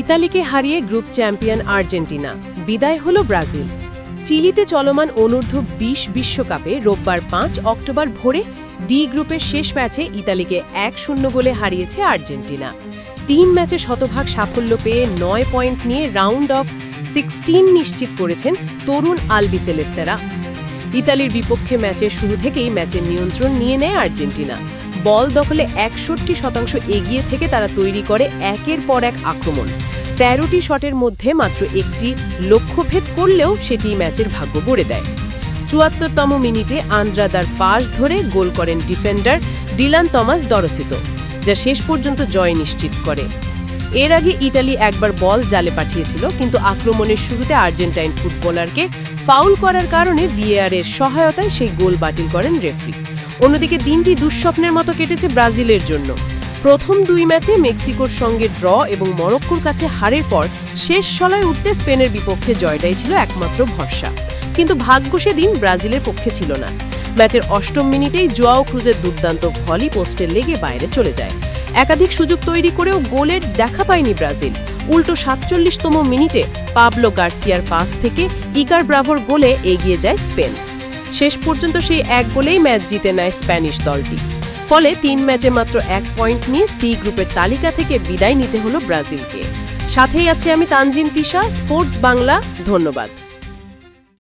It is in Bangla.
ইতালিকে হারিয়ে গ্রুপ চ্যাম্পিয়ন আর্জেন্টিনা, বিদায় হল ব্রাজিল। চিলিতে চলমান অনূর্ধ্ব বিশ বিশ্বকাপে রোববার পাঁচ অক্টোবর ভোরে ডি গ্রুপের শেষ ম্যাচে ইতালিকে এক শূন্য গোলে হারিয়েছে আর্জেন্টিনা। তিন ম্যাচে শতভাগ সাফল্য পেয়ে নয় পয়েন্ট নিয়ে রাউন্ড অফ সিক্সটিন নিশ্চিত করেছেন তরুণ আলবিসেলেস্তেরা। ইতালির বিপক্ষে ম্যাচের শুরু থেকেই ম্যাচের নিয়ন্ত্রণ নিয়ে নেয় আর্জেন্টিনা। বল দখলে একষট্টি শতাংশ এগিয়ে থেকে তারা তৈরি করে একের পর এক আক্রমণ। তেরোটি শটের মধ্যে মাত্র একটি লক্ষ্যভেদ করলেও সেটি ম্যাচের ভাগ্য গড়ে দেয়। চুয়াত্তরতম মিনিটে আন্দ্রাদার পাশ ধরে গোল করেন ডিফেন্ডার ডিলান তমাস দরসিত, যা শেষ পর্যন্ত জয় নিশ্চিত করে। এর আগে ইতালি একবার বল জালে পাঠিয়েছিল, কিন্তু আক্রমণের শুরুতে আর্জেন্টাইন ফুটবলারকে ফাউল করার কারণে ভিএআর এর সহায়তায় সেই গোল বাতিল করেন রেফরি। অন্যদিকে দিনটি দুঃস্বপ্নের মতো কেটেছে ব্রাজিলের জন্য। প্রথম দুই ম্যাচে মেক্সিকোর সঙ্গে ড্র এবং মরক্কোর কাছে হারের পর শেষ সলায় উঠতে স্পেনের বিপক্ষে জয়টাই ছিল একমাত্র ভরসা। কিন্তু ভাগ্য সেদিন ব্রাজিলের পক্ষে ছিল না। ম্যাচের অষ্টম মিনিটেই জোয়াও ক্রুজের দুর্দান্ত ভলি পোস্টে লেগে বাইরে চলে যায়। একাধিক সুযোগ তৈরি করেও গোলের দেখা পায়নি ব্রাজিল। উল্টো সাতচল্লিশতম মিনিটে পাবলো গার্সিয়ার পাস থেকে ইকার ব্রাভোর গোলে এগিয়ে যায় স্পেন। শেষ পর্যন্ত সেই এক গোলেই ম্যাচ জিতে নেয় স্প্যানিশ দলটি। ফলে তিন ম্যাচে মাত্র এক পয়েন্ট নিয়ে সি গ্রুপের তালিকা থেকে বিদায় নিতে হলো ব্রাজিলকে। সাথেই আছে আমি তানজিন তিশা, স্পোর্টস বাংলা, ধন্যবাদ।